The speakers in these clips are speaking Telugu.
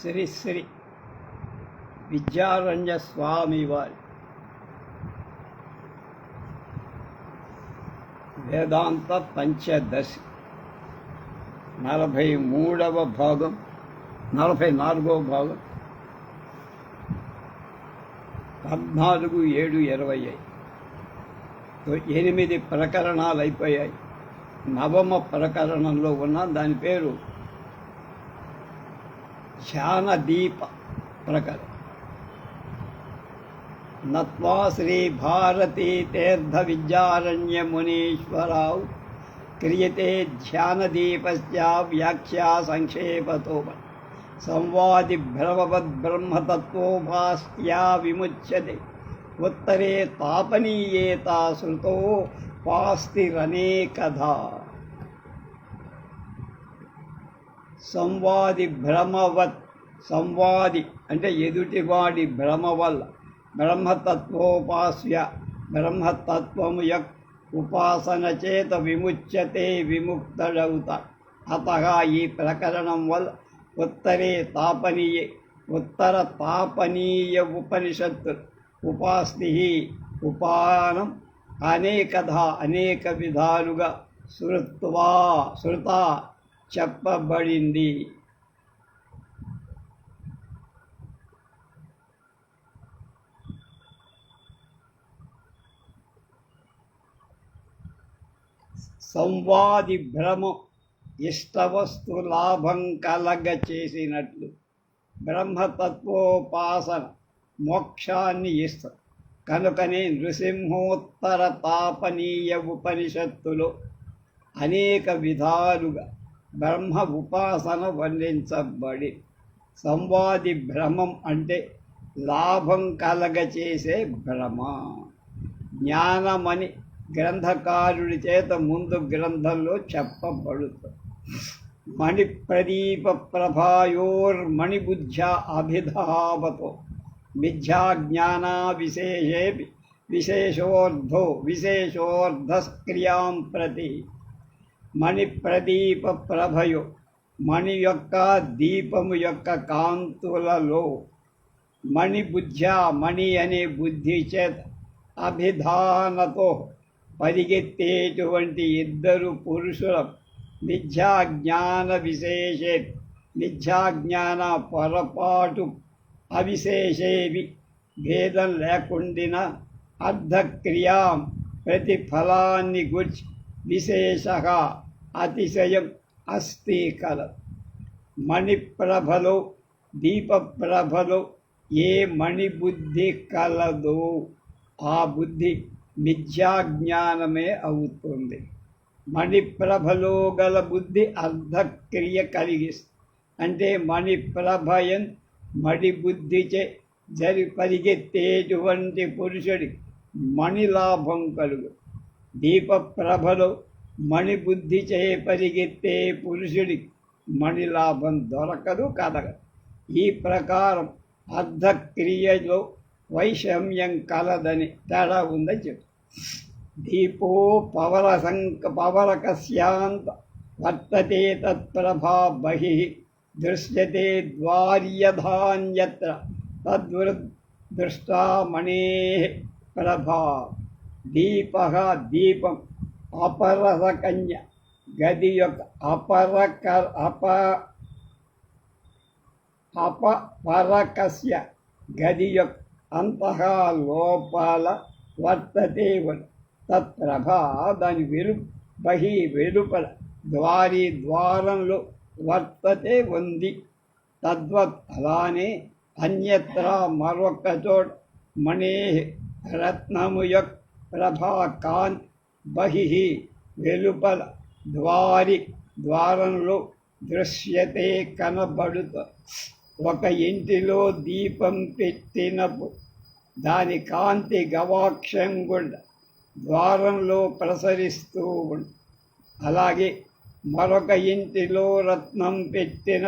శ్రీ శ్రీ విద్యారణ్య స్వామి వారి వేదాంత పంచదశి. నలభై మూడవ భాగం నలభై నాలుగవ భాగం. పద్నాలుగు ఏడు ఇరవై ఎనిమిది ప్రకరణాలు అయిపోయాయి నవమ ప్రకరణంలో ఉన్న దాని పేరు ధ్యానదీప ప్రకరణం నత్వా శ్రీ భారతీ తీర్థ విద్యారణ్య మునీశ్వరావు క్రియతే ధ్యానదీపస్య వ్యాఖ్యా సంక్షేపతో సంవాది భ్రమవద్బ్రహ్మతత్వోపాస్త్యా విముచ్యతే. ఉత్తరే తాపనీయేత శృతో పాస్తిరనేకధా. సంవాది భ్రమవత్ సంవాది అంటే ఎదుటివాడి భ్రమ వల్ల బ్రహ్మతత్వోపాస్య బ్రహ్మతత్వము యొక్క ఉపాసన చేత విముచ్యతే విముక్తడవుత అత ఈ ప్రకరణం వల్ల ఉత్తరే తాపనీయ ఉత్తర తాపనీయ ఉపనిషత్తు. ఉపాస్తి ఉపానం అనేకధ అనేక విధాలుగా శృత్వా శృత చెప్పబడింది. సంవాది భ్రమ ఇష్టవస్తు లాభం కలగ చేసినట్లు బ్రహ్మతత్వోపాసన మోక్షాన్ని ఇస్తుంది కనుకనే నృసింహోత్తర తాపనీయ ఉపనిషత్తులో అనేక విధాలుగా బ్రహ్మ ఉపాసన వర్ణించబడి సంవాది భ్రమం అంటే లాభం కలగచేసే భ్రమ. జ్ఞానమని గ్రంథకారుడి చేత ముందు గ్రంథంలో చెప్పబడుతుంది మణి ప్రదీప ప్రభాయోర్మణిబుద్ధ్యా అభిధావతో. మిథ్యాజ్ఞాన విశేషే విశేషోర్ధో విశేషోర్ధస్క్రియాం ప్రతి. మణి ప్రదీప ప్రభయో మణి యొక్క దీపము యొక్క కాంతులలో. మణిబుద్ధ్యా మణి అనే బుద్ధి చేత అభిధానతో పరిగెత్తేటువంటి ఇద్దరు పురుషుల మిథ్యాజ్ఞాన విశేషే మిథ్యాజ్ఞాన పొరపాటు అవిశేషేవి భేదం లేకుండిన అర్ధక్రియా ప్రతిఫలాన్ని గుర్చి విశేష అతిశయం అస్తి కల. మణిప్రభలో దీపప్రభలో ఏ మణిబుద్ధి కలదో ఆ బుద్ధి మిథ్యాజ్ఞానమే అవుతుంది. మణిప్రభలో గల బుద్ధి అర్ధక్రియ కలిగిస్తుంది అంటే మణిప్రభయం మణి బుద్ధిచే జరి పరిగెత్తేటువంటి పురుషుడి మణిలాభం కలుగు. దీపప్రభలో మణి బుద్ధిచే పరిగెత్తే పురుషుడికి మణిలాభం దొరకదు కదగదు. ఈ ప్రకారం అర్ధక్రియలో వైషమ్యం కలదని తేడా ఉందని చెప్పు. దీపో పవర సంక పవరకస్యాంత వర్తతే తత్ప్రభా బహి దృశ్యతే ద్వార్యధాన్యత్ర తద్వృద్ దృష్టా మణే ప్రభా. దీప దీపం అపరసకన్య గది యొక్క అపరక అప అపరకస్య గది యొక్క అంతః లోపల వర్తతే తత్ప్రభా దాని వెలు బహి వెలుపల ద్వారి ద్వారంలో వర్తతే ఉంది తద్వత్ అలానే అన్యత్ర మరొక చోట మణే రత్నము యొక్క ప్రభా కాన్ బహి వెలుపల ద్వారి ద్వారంలో దృశ్యతే కనబడుతుంది ఒక ఇంటిలో దీపం పెట్టినప్పుడు దాని కాంతి గవాక్షం గుండా ద్వారంలో ప్రసరిస్తూ ఉంది అలాగే మరొక ఇంటిలో రత్నం పెట్టిన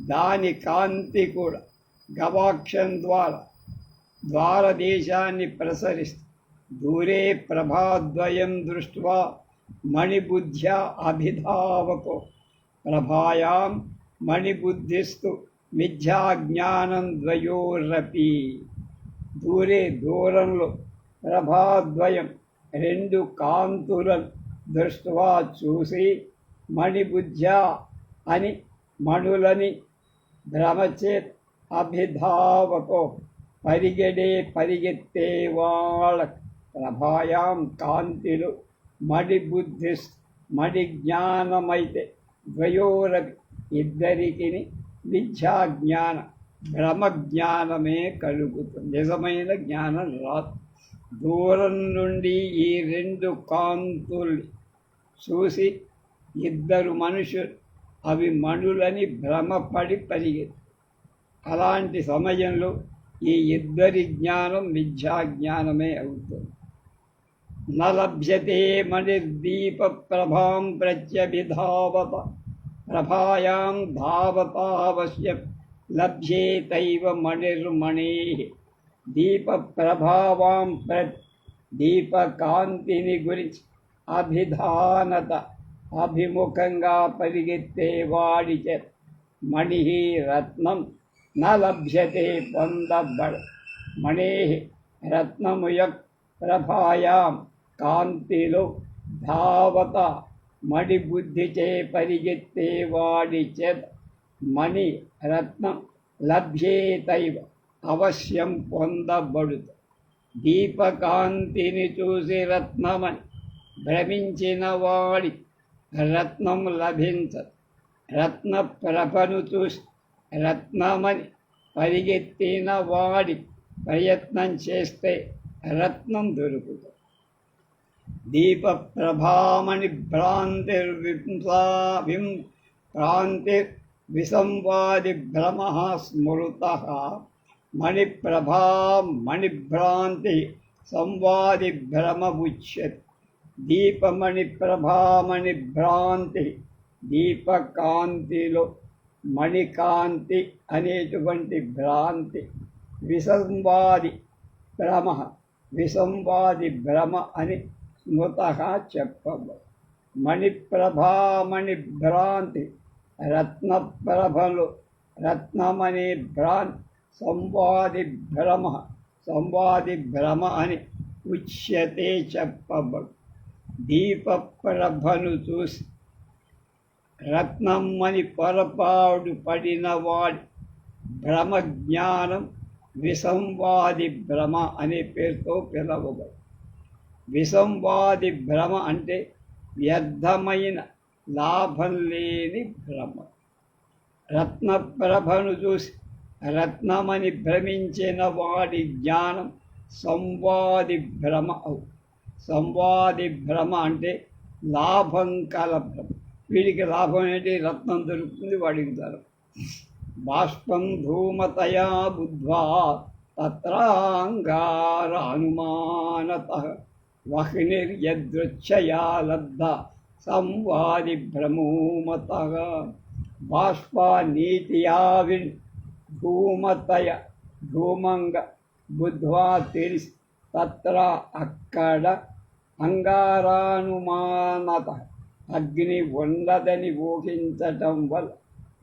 దాని కాంతి కూడా గవాక్షం ద్వారా ద్వారదేశాన్ని ప్రసరిస్తూ దూరే ప్రభాద్వయం దృష్ట్వా మణిబుద్ధ్యా అభిధావకో. ప్రభాయాం మణిబుద్ధిస్తూ మిథ్యాజ్ఞానం ద్వయోరపి దూరే దూరంలో ప్రభాద్వయం రెండు కాంతులను దృష్ట్వా చూసి మణిబుద్ధ్య అని మణులని భ్రమచేత్ అభిధావకో పరిగెడే పరిగెత్తే వాళ్ళ ప్రభాయాం కాంతిలు మడి బుద్ధి మడి జ్ఞానమైతే ద్వయోర ఇద్దరికి మిథ్యా జ్ఞాన భ్రమ జ్ఞానమే కలుగుతుంది. నిజమైన జ్ఞానం రాదు. దూరం నుండి ఈ రెండు కాంతుల్ని చూసి ఇద్దరు మనుషులు అవి మణులని భ్రమపడి పరిగెత్తు. అలాంటి సమయంలో ఈ ఇద్దరి జ్ఞానం మిథ్యా జ్ఞానమే అవుతుంది. న మణిర్దీప ప్రభాం ప్రత్యభిధావత. ప్రభాయాం ధావతావశ్యం లభ్యేతైవ మణిర్మణే. దీప ప్రభావాం ప్ర దీపకాంతిని గురించి అభిధానత అభిముఖంగా పరిగెత్తే వాడిచ మణి రత్నం న లభ్యతే పొందబడ మణే రత్నము యొక్క ప్రభాయాం కాంతిలో ధావత మడి బుద్ధిచే పరిగెత్తే వాడి చేత మణి రత్నం లభ్యేతైవ అవశ్యం పొందబడుతుంది దీపకాంతిని చూసి రత్నమని భ్రమించిన వాడి రత్నం లభించదు రత్న ప్రభను చూసి రత్నమని పరిగెత్తిన వాడి ప్రయత్నం చేస్తే రత్నం దొరుకుతుంది దీప ప్రభామణి భ్రాంతిర్వింసా విం భ్రాంతిర్ విసంవాది భ్రమ స్మృత మణిప్రభా మణిభ్రాంతి సంవాది భ్రమ ఉచ్యత్ దీపమణి ప్రభామణి భ్రాంతి దీపకాంతిలో మణికాంతి అనేటువంటి భ్రాంతి. విసంవాది భ్రమ విసంవాది భ్రమ అని స్మృత చెప్పబడు మణిప్రభామణి భ్రాంతి రత్నప్రభలు రత్నమణి భ్రాంతి సంవాది భ్రమ సంవాది భ్రమ అని ఉచ్యతే చెప్పబడు దీపప్రభను చూసి రత్నమ్మని పొరపాడు పడిన వాడి భ్రమ జ్ఞానం విసంవాది భ్రమ అనే పేరుతో పిలవబడు. విసంవాది భ్రమ అంటే వ్యర్థమైన లాభం లేని భ్రమ. రత్నప్రభను చూసి రత్నమని భ్రమించిన వాడి జ్ఞానం సంవాది భ్రమ అవు. సంవాది భ్రమ అంటే లాభం కల భ్రమ. వీడికి లాభం ఏంటి? రత్నం దొరుకుతుంది వాడికి ధరం బాష్పం ధూమతయా బుద్ధ్వా తత్రాంగార అనుమానత. వహ్నిర్యదృచ్ఛయాలబ్ధ సంవాది భ్రమూమత బాష్పా నీతియా విన్ ధూమతయ ధూమంగ బుద్ధ్వా తిరిస్ తత్ర అక్కడ అంగారానుమానత అగ్ని ఉండదని ఊహించటం వల్ల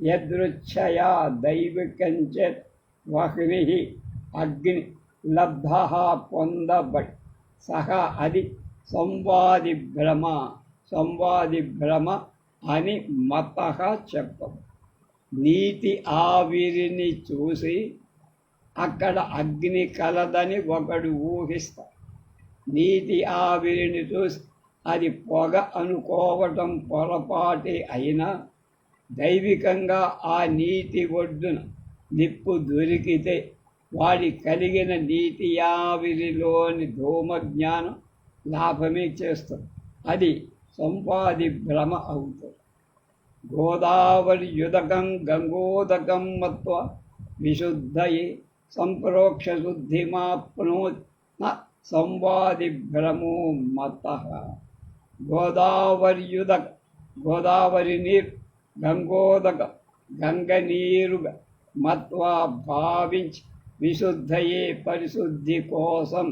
యదృచ్ఛయా దైవికంచే వహ్ని అగ్ని లబ్ధ పొందబడి సహ అది సంవాది భ్రమ సంవాది భ్రమ అని మత చెప్పం. నీతి ఆవిరిని చూసి అక్కడ అగ్ని కలదని ఒకడు ఊహిస్తా. నీతి ఆవిరిని చూసి అది పొగ అనుకోవటం పొరపాటే అయినా దైవికంగా ఆ నీటి ఒడ్డున నిప్పు దొరికితే వాడి కలిగిన నీతి యావిరిలోని ధూమ జ్ఞానం లాభమే చేస్తుంది. అది సంపాది భ్రమ అవుతుంది. గోదావరి యుదకం గంగోదకం మత్వ విశుద్ధయే. సంప్రోక్ష శుద్ధిమాప్నో న సంవాది భ్రమో మత. గోదావరియుదక గోదావరి నీరు గంగోదక గంగ నీరుగా మత్వా భావించి విశుద్ధయే పరిశుద్ధి కోసం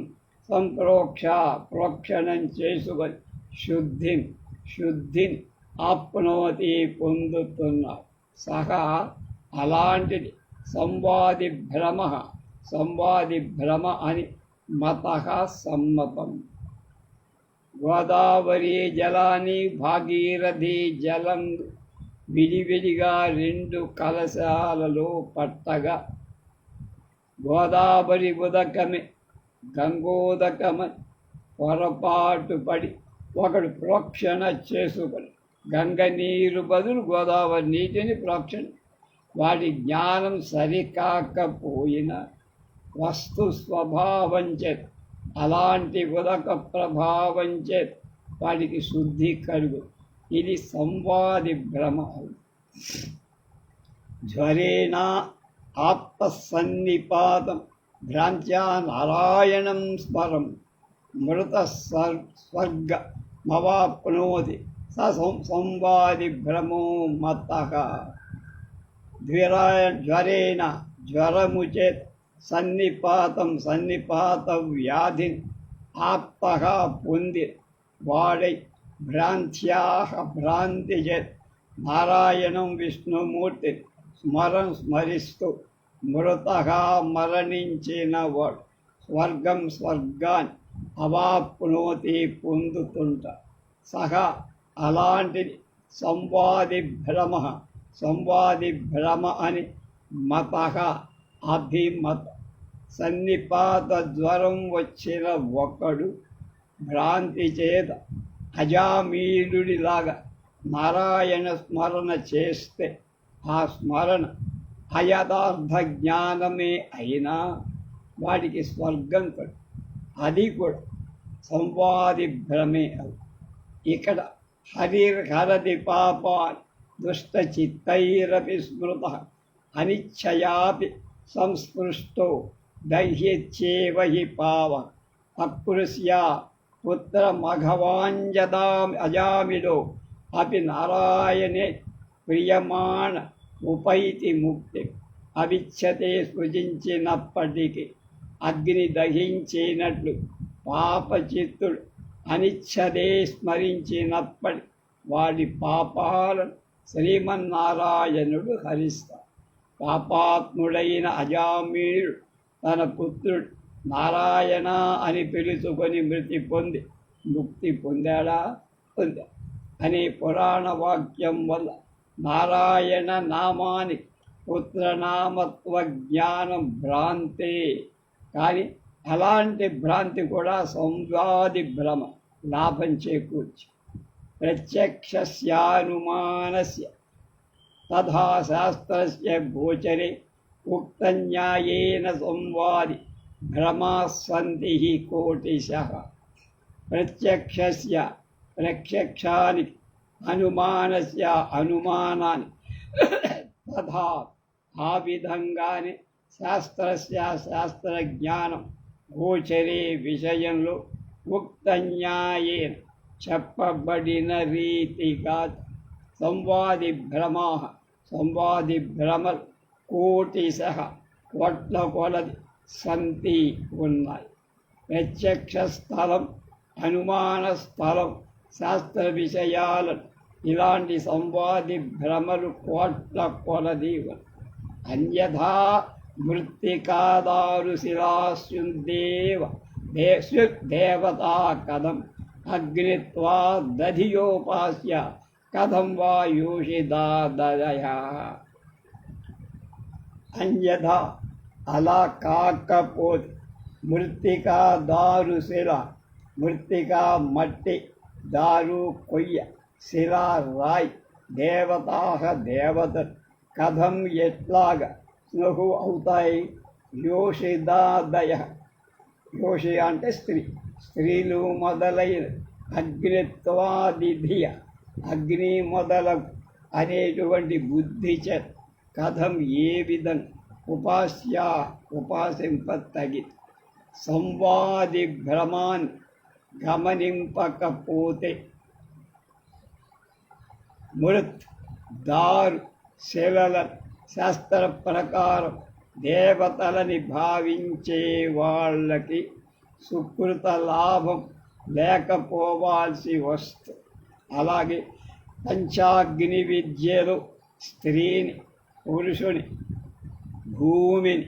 సంప్రోక్ష ప్రోక్షణం చేసుకొని శుద్ధిం శుద్ధిని ఆప్నోతి పొందుతున్నారు సహా అలాంటిది సంవాది భ్రమ సంవాది భ్రమ అని మత సమ్మతం. గోదావరి జలాన్ని భాగీరథి జలం విడివిడిగా రెండు కలశాలలో పట్టగా గోదావరి ఉదకమే గంగోదకమ పొరపాటు పడి ఒకడు ప్రోక్షణ చేసుకొని గంగ నీరు బదులు గోదావరి నీటిని ప్రోక్షణ. వాడి జ్ఞానం సరికాకపోయినా వస్తు స్వభావం చేత అలాంటి ఉదక ప్రభావం చేత వాడికి శుద్ధి కలుగు. ఇది సంవాది భ్రమ. జ్వరేనా ఆత్మసన్నిపాతం భ్రాంత్యా నారాయణం స్మరం. మృత స్వర్ స్వర్గ మవాప్నోతి స సంవాది భ్రమో మత. జ్వరాయ జ్వరేణ జ్వరము చేత్ సన్నిపాతం సన్నిపాత వ్యాధి ఆత్మ పొంది వాడై భ్రాంత్యా భ్రాంతి చేత్. నారాయణం విష్ణుమూర్తి స్మరం స్మరిస్తూ మృతగా మరణించిన వాడు స్వర్గం స్వర్గాన్ని అవాప్నోతి పొందుతుంట. సహా అలాంటిది సంవాది భ్రమ సంవాది భ్రమ అని మత అభిమత. సన్నిపాత జ్వరం వచ్చిన ఒకడు భ్రాంతి చేత అజామీలుడిలాగా నారాయణ స్మరణ చేస్తే ఆ స్మరణ అయథార్థ జ్ఞానమే అయినా వాటికి స్వర్గం కడు. అది కూడా సంవాది భ్రమే అవు ఇక్కడ హరిర్ హరది పాపాన్ దుష్ట చిత్తైరపి స్మృత అనిచ్చయాపి సంస్పృష్టో దహ్యచ్చేవ హి పావ. అకృష్యా పుత్రమఘవాంజదా అజామిలో అపి నారాయణే ప్రియమాణ ఉపైతి ముక్తి. అవిచ్ఛతే సృజించినప్పటికీ అగ్ని దహించినట్లు పాపచిత్తుడు అనిచ్చదే స్మరించినప్పటి వాడి పాపాలను శ్రీమన్నారాయణుడు హరిస్తాడు. పాపాత్ముడైన అజామీయుడు తన పుత్రుడు నారాయణ అని పిలుచుకొని మృతి పొంది ముక్తి పొందాడా? పొందా అనే పురాణ వాక్యం వల్ల నారాయణ నామాని పుత్రనామత్వ జ్ఞానం భ్రాంతే. కానీ అలాంటి భ్రాంతి కూడా సంవాది భ్రమ లాభం చేకూర్చి. ప్రత్యక్షస్యానుమానస్య తథా శాస్త్రస్య గోచరే ఉక్తన్యాయేన సంవాది భ్రమాసంతి కోటిశ. ప్రత్యక్షస్య ప్రత్యక్షానికి అనుమానస్య అనుమానాన్ని. తథా ఆ విధంగానే శాస్త్రస్య శాస్త్రజ్ఞానం గోచరే విషయంలో ఉక్త న్యాయేన చెప్పబడిన రీతిగా సంవాది భ్రమా సంవాది భ్రమలు కోటి సహ కొట్ల కొలది సంతి ఉన్నాయి. ప్రత్యక్ష స్థలం అనుమాన స్థలం శాస్త్ర విషయాలను ఇలాంటి సంవాది భ్రమలు కోట్ల కొలది అన్యథా మృత్తికాదారు శిలాశుందేవ. దేశు దేవతా కథం. అగ్నిత్వా దధియోపాస్య. కథం వా యోషిదాదయ అన్యథా అలా కాకపోతే మృత్తికా దారుశిల మృత్తికా మట్టి దారు కొయ్య శిలా రాయ్ దేవతా దేవత కథం ఎట్లాగ స్నుహు అవుతాయి యోషిదాదయ యోషి అంటే స్త్రీ। స్త్రీలు మొదలైన అగ్నిత్వాదిధియ। అగ్ని మొదల అనేటువంటి బుద్ధి చ కథం ఏ విధం? ఉపాస్య ఉపాసింపతగి సంవాది భ్రమాన్ గమనింపకపోతే మృత్ దారు శిలల శాస్త్ర ప్రకారం దేవతలని భావించే వాళ్ళకి సుకృత లాభం లేకపోవాల్సి వస్తుంది అలాగే పంచాగ్ని విద్యలో స్త్రీని పురుషుని భూమిని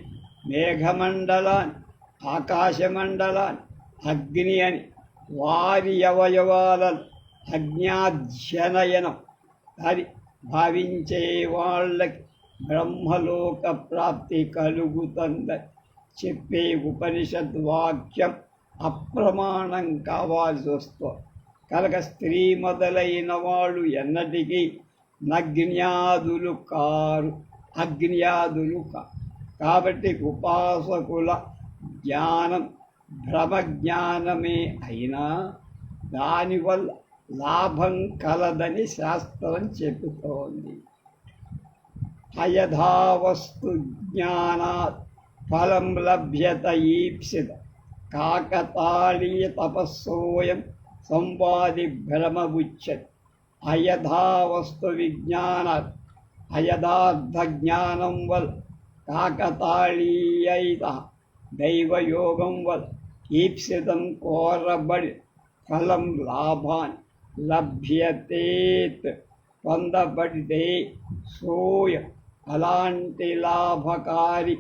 మేఘమండలాన్ని ఆకాశమండలాన్ని అగ్ని అని వారి అవయవాలను అజ్ఞాధ్యనయనం. అది భావించే వాళ్ళకి బ్రహ్మలోక ప్రాప్తి కలుగుతుందని చెప్పే ఉపనిషద్ వాక్యం అప్రమాణం కావాల్సి వస్తుంది. కనుక స్త్రీ మొదలైన వాళ్ళు ఎన్నటికీ నగ్న్యాదులు కారు. అగ్న్యాదులు కా. కాబట్టి ఉపాసకుల జ్ఞానం భ్రమజ్ఞానమే అయినా దానివల్ల లాభం కలదని శాస్త్రం చెబుతోంది. అయథావస్తు జ్ఞానా ఫలం లభ్యత ఈప్సిత. కాకతాళీయ తపస్సోయం సంవాది భ్రమబుచ్చతి అయథావస్తు విజ్ఞాన అయథార్థ జ్ఞానం వల్ కాకతాళీయైత దైవయోగం వల్ ఈప్సితం కోరబడి ఫలం లాభాన్ లభ్యతేత్ పొందబడితే సోయ అలాంటి లాభకారి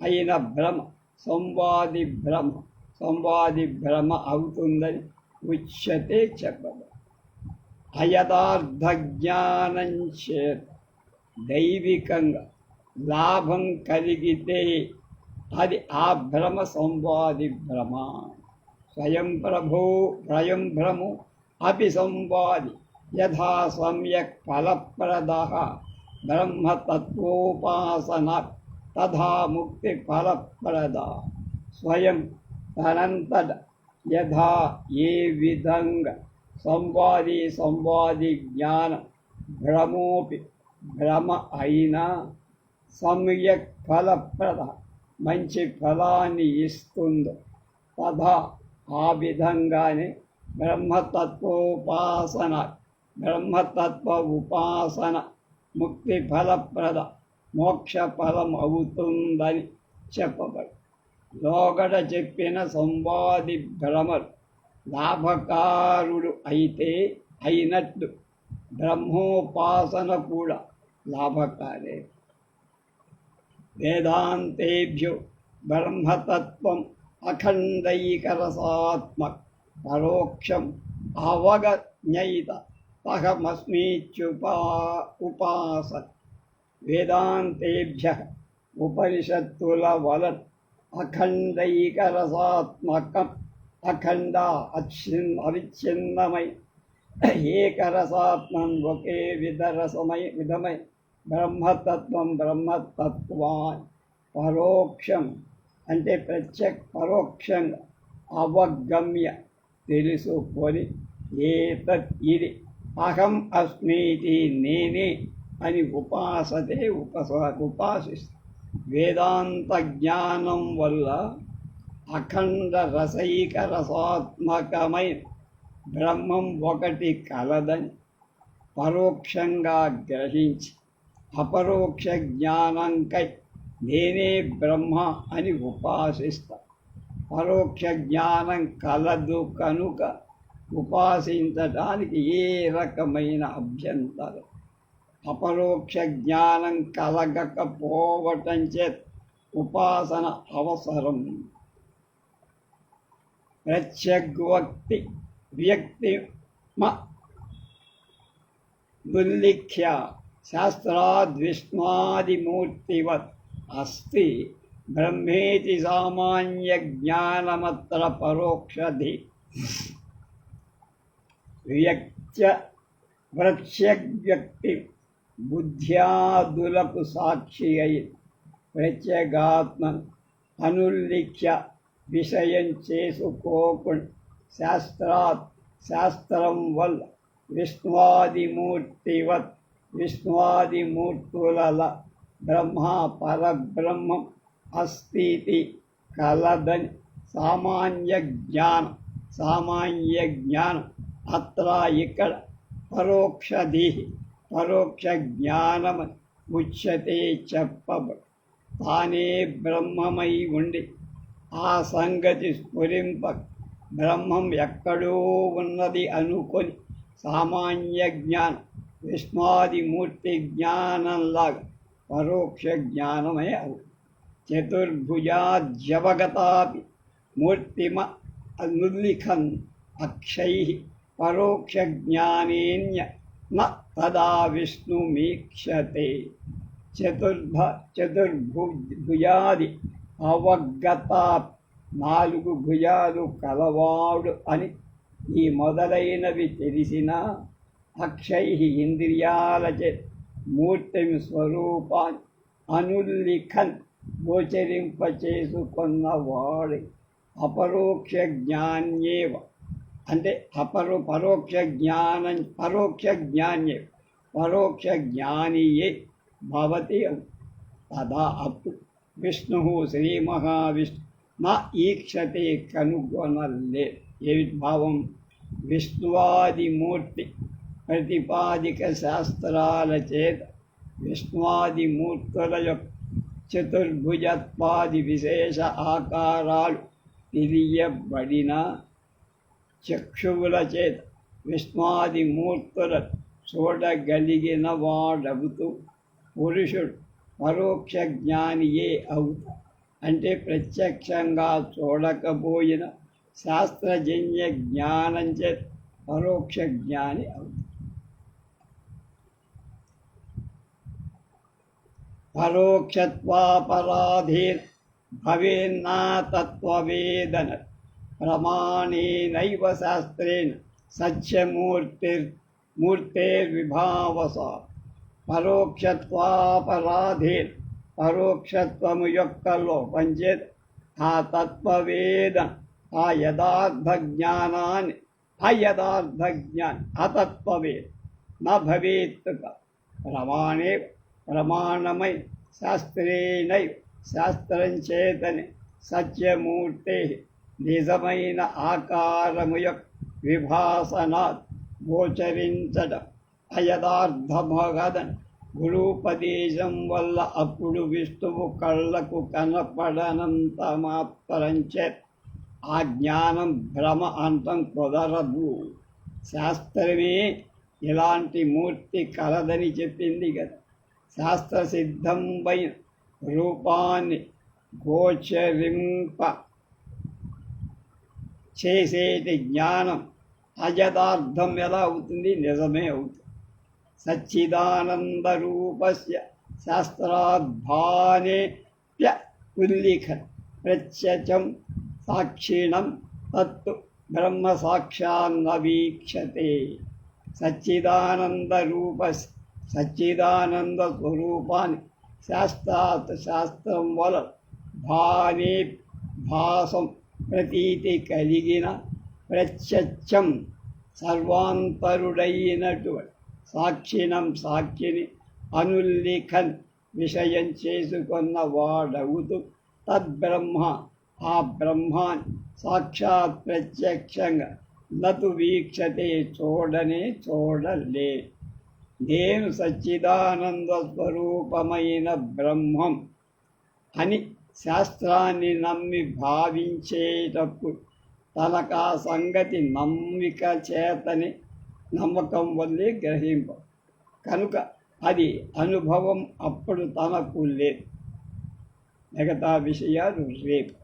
అయిన భ్రమ సంవాది భ్రమ సంవాది భ్రమ అవుతుందని ఉచ్యతే చెప్పదు అయదార్థ జ్ఞానం చేత దైవికంగా లాభం కలిగితే అది ఆ భ్రమ సంవాది భ్రమ. స్వయం ప్రభో స్వయం భ్రము అపి సంవాది యథా సమ్యక్ ఫలప్రద. బ్రహ్మతత్వోపాసన తథా ముక్తి ఫలప్రద. స్వయం తనంతట యథా ఏ విధంగా సంవాది సంవాది జ్ఞానం భ్రమోపి భ్రమ అయినా సమ్యక్ ఫలప్రద. మంచి ఫలాన్ని ఇస్తుందో. తథా ఆ విధంగానే బ్రహ్మతత్వోపాసన బ్రహ్మతత్వ ఉపాసన ముక్తి ఫలప్రద మోక్ష ఫలం అవుతుందని చెప్పబడి. లోగడ చెప్పిన సంవాది భ్రమలు లాభకారుడు అయితే అయినట్టు. బ్రహ్మోపాసన కూడా లాభకారే. వేదాంతేభ్యో బ్రహ్మతత్వం అఖండైకరసాత్మక పరోక్షం అవగజ్ఞయిత అహమస్మీచ్యుపా ఉపాస వేదాంతేభ్య ఉపనిషత్తుల వలన్ అఖండైకరసాత్మకం అఖండ అచ్చిన్ అవిచ్ఛిన్నమై ఏకరసాత్మం ఒకే విధరసమై విధమై బ్రహ్మతత్వం బ్రహ్మతత్వాన్ పరోక్షం అంటే ప్రత్యక్ పరోక్షంగా అవగమ్య తెలుసుకొని ఏతత్ ఇది. అహం అస్మీతి నేనే అని ఉపాసతే ఉపస ఉపాసిస్తా. వేదాంత జ్ఞానం వల్ల అఖండ రసైక రసాత్మకమైన బ్రహ్మం ఒకటి కలదని పరోక్షంగా గ్రహించి అపరోక్ష జ్ఞానంకై నేనే బ్రహ్మ అని ఉపాసిస్తా. పరోక్ష జ్ఞానం కలదు కనుక ఉపాసించడానికి ఏ రకమైన అభ్యంతరం? అపరోక్ష జ్ఞానం కలగకపోవటం చేత ఉపాసన అవసరం. ప్రత్యగ్వక్తి వ్యక్తి దుల్లిఖ్య శాస్త్రాద్విష్మాదిమూర్తివత్ అస్తి బ్రహ్మేతి సామాన్య జ్ఞానమత్ర పరోక్షధి వ్యక్త్య ప్రత్యగ్వ్యక్తి బుద్ధ్యాదులకు సాక్షి అయి ప్రత్యేగాత్మ అనుల్లిఖ్య విషయం చేసుకోకుండా శాస్త్రాత్ శాస్త్రం వల్ల విష్ణువాదిమూర్తివత్ విష్ణువాదిమూర్తుల బ్రహ్మ పరబ్రహ్మం అస్థితి కలదని సామాన్య జ్ఞానం సామాన్య జ్ఞానం అత్ర ఇక్కడ పరోక్షధి పరోక్ష జ్ఞానమని ఉచ్యతే చెప్పబడు తానే బ్రహ్మమై ఉండి ఆ సంగతి స్ఫురింప. బ్రహ్మం ఎక్కడో ఉన్నది అనుకొని సామాన్య జ్ఞానం విష్ణాదిమూర్తి జ్ఞానంలాగా పరోక్ష జ్ఞానమే అవు చతుర్భుజాజ్యవగతాపి మూర్తిమ అనుల్లిఖన్ అక్షై పరోక్ష జ్ఞానేన్య న తదా విష్ణుమీక్షతే. చతుర్భ భుజాది అవగత నాలుగు భుజాలు కలవాడు అని ఈ మొదలైనవి తెలిసిన అక్షై ఇంద్రియాలచే మూర్తిని స్వరూపాన్ని అనుల్లిఖన్ గోచరింపచేసుకున్న వాడి అపరోక్ష జ్ఞాన్యేవ. అంటే అపరో పరోక్ష జ్ఞానం పరోక్ష జ్ఞాన్యే పరోక్ష జ్ఞానియే భవతి తదా అప్పుడు విష్ణు శ్రీ మహావిష్ణు నా ఈక్షతే కనుగొనలే. ఏ భావం? విష్ణువాదిమూర్తి ప్రతిపాదిక శాస్త్రాల చేత విష్ణువాదిమూర్తుల యొక్క చతుర్భుజత్వాది విశేష ఆకారాలు తెలియబడిన చక్షువుల చేత విష్ణువాదిమూర్తుల చూడగలిగిన వాడవుతూ పురుషుడు పరోక్ష జ్ఞానియే అవుతా అంటే ప్రత్యక్షంగా చూడకపోయిన శాస్త్రజన్య జ్ఞానం చేత పరోక్ష జ్ఞాని అవుతాడు. పరోక్షత్వాపరాధేన భవేన్నా తత్వవేదన ప్రమాణేనైవ శాస్త్రేణ సత్యమూర్తిర్ మూర్తేర్విభావస పరోక్షత్వాపరాధీర్ పరోక్షత్వము యొక్క లోపం చేత ఆ తత్వవేద ఆ యథార్థ జ్ఞానాన్ని అయథార్థ జ్ఞాన్ అతత్వవేద నా భవేత్తుక ప్రమాణే ప్రమాణమై శాస్త్రేణై శాస్త్రం చేతని సత్యమూర్తి నిజమైన ఆకారము యొక్క విభాసనాత్ గోచరించడం అయథార్థమగదని గురుపదేశం వల్ల అప్పుడు విష్ణువు కళ్ళకు కనపడనంత మాత్రం చేత్ ఆ జ్ఞానం భ్రమ అంతం కుదరదు శాస్త్రమే ఇలాంటి మూర్తి కలదని చెప్పింది కదా శాస్త్ర సిద్ధంపైన రూపాన్ని గోచరింప చేసేటి జ్ఞానం అజదార్థం ఎలా అవుతుంది? నిజమే అవుతుంది. సచ్చిదానంద రూపస్య శాస్త్రాద్భానే ఉల్లిఖ ప్రత్యచం సాక్షిణం తత్తు బ్రహ్మ సాక్షాన్న వీక్షతే సచ్చిదానంద రూపస్య సచ్చిదానంద స్వరూపాన్ని శాస్త్రాత్ శాస్త్రం వల భానే భాసం ప్రతీతి కలిగిన ప్రత్యక్షం సర్వాంతరుడైనటువంటి సాక్షినం సాక్షిని అనుల్లిఖన్ విషయం చేసుకున్న వాడవుతూ తద్బ్రహ్మ ఆ బ్రహ్మాన్ సాక్షాత్ ప్రత్యక్షంగా నతు వీక్షతే చూడనే చూడలే. నేను సచ్చిదానంద స్వరూపమైన బ్రహ్మం. అని శాస్త్రాన్ని నమ్మి భావించేటప్పుడు తనకు ఆ సంగతి నమ్మిక చేతని నమ్మకం వల్లే గ్రహింప. కనుక అది అనుభవం అప్పుడు తనకు లేదు. మిగతా విషయాలు రేపు